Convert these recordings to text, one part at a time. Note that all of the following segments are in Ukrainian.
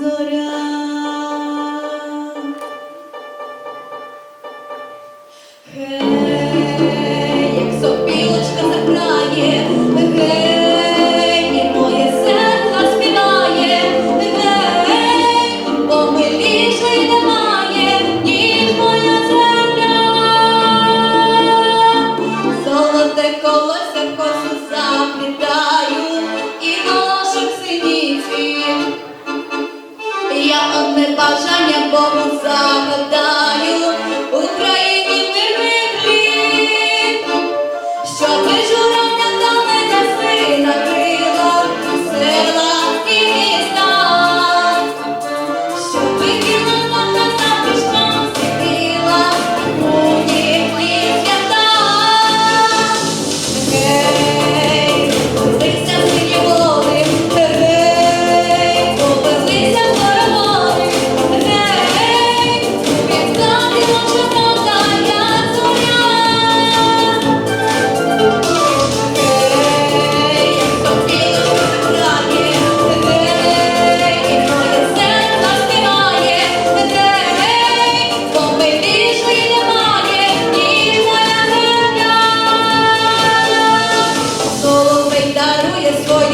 adorar. одне бажання Богу загадаю Україні мирний що ти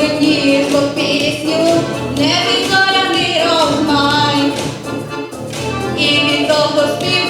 поетішку пісню, не від зоряний розмай, і від того спів.